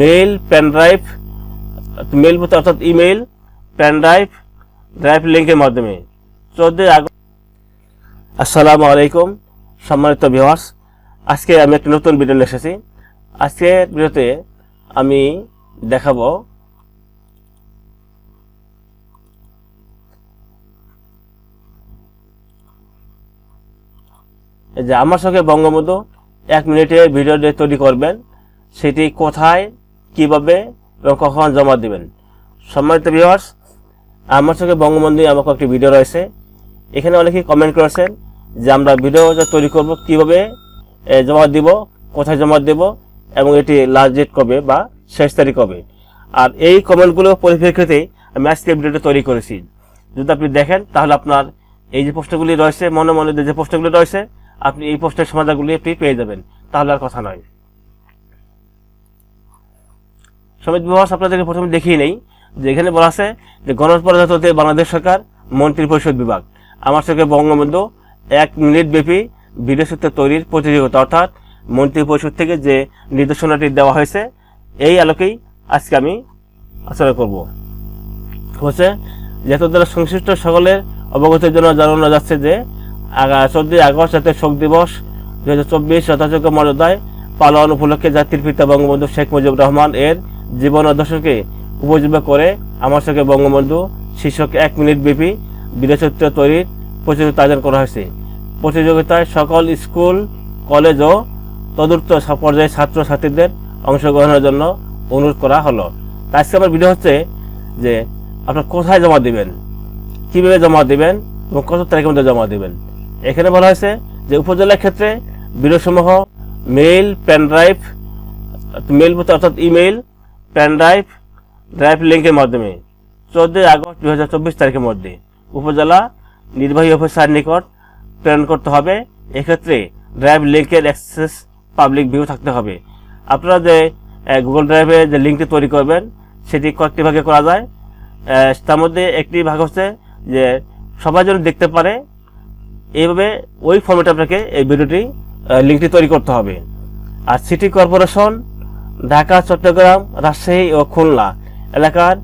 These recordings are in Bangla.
মেইল পেন ড্রাইভ বলতে অর্থাৎ ইমেল পেন ড্রাইভ ড্রাইভ লিঙ্কের মাধ্যমে। চোদ্দোই আগস্ট। আসসালামু আলাইকুম, সম্মানিত ভিউয়ার্স আজকে আমি একটা নতুন ভিডিও নিয়ে এসেছি। আজকের ভিডিওতে আমি দেখাবো যে আমার সঙ্গে বঙ্গবন্ধু এক মিনিটে ভিডিও তৈরি করবেন। সেটি কোথায়, কীভাবে এবং কখন জমা দিবেন। সম্মানিত ভিউয়ার্স আমার সঙ্গে বঙ্গবন্ধু আমাকে একটি ভিডিও রয়েছে। এখানে অনেকেই কমেন্ট করেছেন যে আমরা ভিডিও তৈরি করব, কীভাবে জমা দিব, কোথায় জমা দেব এবং এটি লাস্ট ডেট কবে বা শেষ তারিখ কবে। আর এই কমেন্টগুলো পরিপ্রেক্ষিতেই আমি আজকে ভিডিওটা তৈরি করেছি। যদি আপনি দেখেন, তাহলে আপনার এই যে প্রশ্নগুলি রয়েছে, মনে মনে যে প্রশ্নগুলি রয়েছে, আপনি এই প্রশ্নের সমাধানগুলি আপনি পেয়ে যাবেন। তাহলে আর কথা নয়। সমিত বিভাগ আপনাদেরকে প্রথমে দেখিয়ে নেই, যে এখানে বলা আছে যে গণপ্রজাতন্ত্রী বাংলাদেশ সরকার, মন্ত্রী পরিষদ বিভাগ। আমার সঙ্গে বঙ্গবন্ধু, এক মিনিট ব্যাপী সূত্র তৈরির প্রতিযোগিতা, অর্থাৎ মন্ত্রী পরিষদ থেকে যে নির্দেশনাটি দেওয়া হয়েছে, এই আলোকেই আজকে আমি আলোচনা করব। হচ্ছে, যেহেতু দ্বারা সংশ্লিষ্ট সকলের অবগতির জন্য জানানো যাচ্ছে যে চোদ্দই আগস্ট জাতীয় শোক দিবস, দুই হাজার চব্বিশ যথাযোগ্য মর্যাদায় পালন উপলক্ষে জাতির পিতা বঙ্গবন্ধু শেখ মুজিবুর রহমান এর জীবন আদর্শকে উপজীব্য করে আমার সঙ্গে বঙ্গবন্ধু শীর্ষক এক মিনিট ব্যাপী বিদেশত্ব তৈরির প্রতিযোগিতা আয়োজন করা হয়েছে। প্রতিযোগিতায় সকল স্কুল, কলেজ ও তদুর্থ পর্যায়ের ছাত্র ছাত্রীদের অংশগ্রহণের জন্য অনুরোধ করা হলো। আজকে আমার ভিডিও হচ্ছে যে, আপনার কোথায় জমা দিবেন? কীভাবে জমা দিবেন এবং কত তারিখের মধ্যে জমা দিবেন? এখানে বলা হয়েছে যে, উপজেলার ক্ষেত্রে বিরোধসমূহ মেইল পেন ড্রাইভ মেইল অর্থাৎ ইমেইল পেন ড্রাইভ ড্রাইভ লিঙ্কের মাধ্যমে। চোদ্দই আগস্ট দুই হাজার চব্বিশ তারিখের মধ্যে উপজেলা নির্বাহী অফিসার নিকট প্রেরণ করতে হবে। এক্ষেত্রে ড্রাইভ লিঙ্কের অ্যাক্সেস পাবলিক ভিউ থাকতে হবে। আপনারা যে গুগল ড্রাইভে যে লিঙ্কটি তৈরি করবেন, সেটি কয়েকটি ভাগে করা যায়। তার মধ্যে একটি ভাগ হচ্ছে যে সবাই যেন দেখতে পারে, এইভাবে ওই ফর্মেটে আপনাকে এই ভিডিওটি লিঙ্কটি তৈরি করতে হবে। আর সিটি কর্পোরেশন ঢাকা, চট্টগ্রাম, রাজশাহী ও খুলনা এলাকার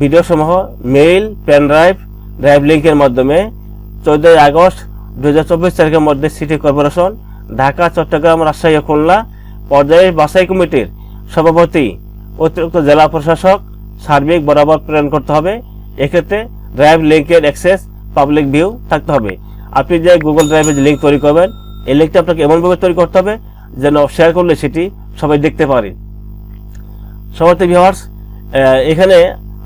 ভিডিও সমূহ মেইল, পেন ড্রাইভ ড্রাইভ লিঙ্কের মাধ্যমে চোদ্দই আগস্ট দু হাজার চব্বিশ তারিখের মধ্যে সিটি কর্পোরেশন, ঢাকা, চট্টগ্রাম, রাজশাহী ও খুলনা পর্যায়ে বাছাই কমিটির সভাপতি, অতিরিক্ত জেলা প্রশাসক সার্বিক বরাবর প্রেরণ করতে হবে। এক্ষেত্রে ড্রাইভ লিঙ্কের অ্যাক্সেস পাবলিক ভিউ থাকতে হবে। আপনি যে গুগল ড্রাইভে লিঙ্ক তৈরি করবেন, এই লিঙ্কটা আপনাকে এমনভাবে তৈরি করতে হবে যেন শেয়ার করলে সেটি সবাই দেখতে পারে। সমাপ্তি ভিওয়ার্স এখানে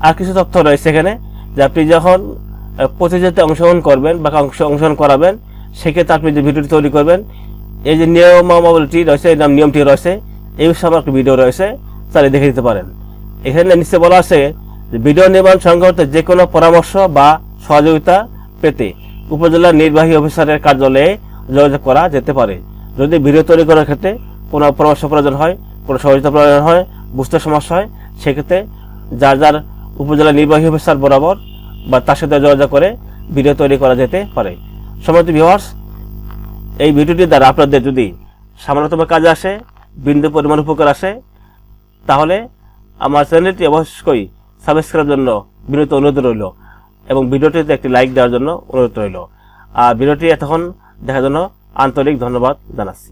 আর কিছু তথ্য রয়েছে এখানে যে আপনি যখন প্রতিযোগিতায় অংশগ্রহণ করবেন বা অংশ অংশগ্রহণ করাবেন, সেক্ষেত্রে আপনি যে ভিডিওটি তৈরি করবেন, এই যে নিয়মাবলীটি রয়েছে এই নাম নিয়মটি রয়েছে, এই বিষয়ে আমার একটা ভিডিও রয়েছে চালিয়ে দেখে দিতে পারেন। এখানে নিশ্চয় বলা আছে যে ভিডিও নির্মাণ সংক্রান্ত যে কোনো পরামর্শ বা সহযোগিতা পেতে উপজেলা নির্বাহী অফিসারের কার্যালয়ে যোগাযোগ করা যেতে পারে। যদি ভিডিও তৈরি করার ক্ষেত্রে কোনো পরামর্শ প্রয়োজন হয়, কোনো সহযোগিতা প্রয়োজন হয় বুঝতে সমস্যা হয়, সেক্ষেত্রে যার যার উপজেলা নির্বাহী অফিসার বরাবর বা তার সাথে যোগাযোগ করে ভিডিও তৈরি করা যেতে পারে। সম্মানিত ভিউয়ার্স এই ভিডিওটির দ্বারা আপনাদের যদি সামান্যতম কাজে আসে, বিন্দু পরিমাণ উপকার আসে, তাহলে আমার চ্যানেলটি অবশ্যই সাবস্ক্রাইবের জন্য বিনীত অনুরোধ রইল এবং ভিডিওটিতে একটি লাইক দেওয়ার জন্য অনুরোধ রইল। আর ভিডিওটি এতক্ষণ দেখার জন্য আন্তরিক ধন্যবাদ জানাচ্ছি।